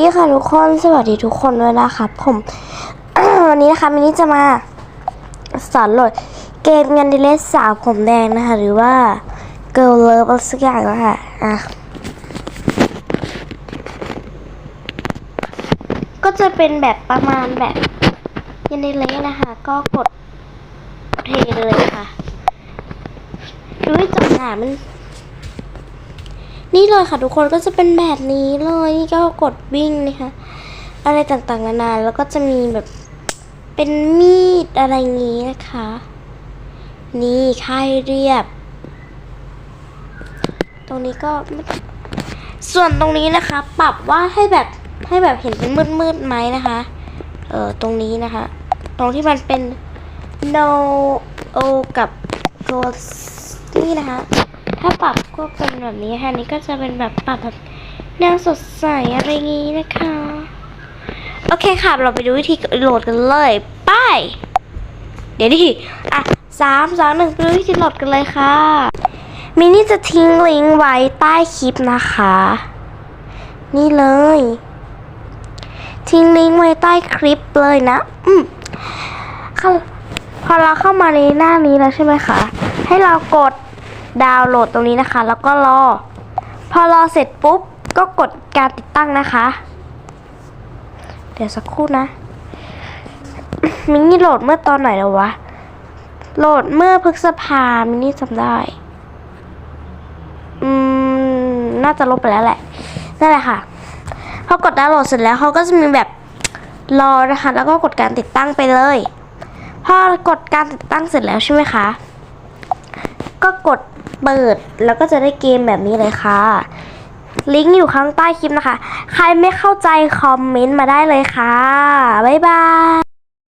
ดีค่ะทุกคน สวัสดีทุกคนด้วยนะครับผมวันนี้นะคะมินนี่จะมาสอนโหลดเกมเงินดิเลสสาวผมแดงนะคะ หรือว่า Girl Love อะไรสักอย่างนะคะอะก็จะเป็นแบบประมาณแบบเงินดิเลสนะคะ ก็กดเพลเลยค่ะ ดูให้จบหนามัน นี่เลยค่ะทุกคนก็จะเป็นแบบนี้เลยนี่ก็กดวิ่งนะคะ อะไรต่างๆนานาแล้วก็จะมีแบบเป็นมีดอะไรงี้นะคะ นี่ค่ายเรียบ ตรงนี้ก็ส่วนตรงนี้นะคะ ปรับว่าให้แบบให้แบบเห็นเป็นมืดๆไหมนะคะ เออตรงนี้นะคะ ตรงที่มันเป็น no o กับ go นี่นะคะ ถ้าปรับก็เป็นแบบนี้ค่ะนนี้ก็จะเป็นแบบปรับแบบแนวสดใสอะไรงี้นะคะ โอเคค่ะ เราไปดูวิธีโหลดกันเลยไปเดี๋ยวดิอะสามสองหนึ่งไปดูวิธีโหลดกันเลยค่ะ มินี่จะทิ้งลิงก์ไว้ใต้คลิปนะคะ นี่เลย ทิ้งลิงก์ไว้ใต้คลิปเลยนะ อืมพอเราเข้ามาในหน้านี้แล้วใช่ไหมคะ ให้เรากด ดาวน์โหลดตรงนี้นะคะ แล้วก็รอ พอรอเสร็จปุ๊บ ก็กดการติดตั้งนะคะ เดี๋ยวสักครู่นะ มินี่โหลดเมื่อตอนไหนแล้ววะ โหลดเมื่อพฤษภามินี่จำได้ อืม น่าจะลบไปแล้วแหละ นั่นแหละค่ะ พอกดดาวน์โหลดเสร็จแล้วเขาก็จะมีแบบรอนะคะ แล้วก็กดการติดตั้งไปเลย พอกดการติดตั้งเสร็จแล้วใช่ไหมคะ ก็กด เปิด แล้วก็จะได้เกมแบบนี้เลยค่ะ ลิงก์อยู่ข้างใต้คลิปนะคะ ใครไม่เข้าใจคอมเมนต์มาได้เลยค่ะ บ๊ายบาย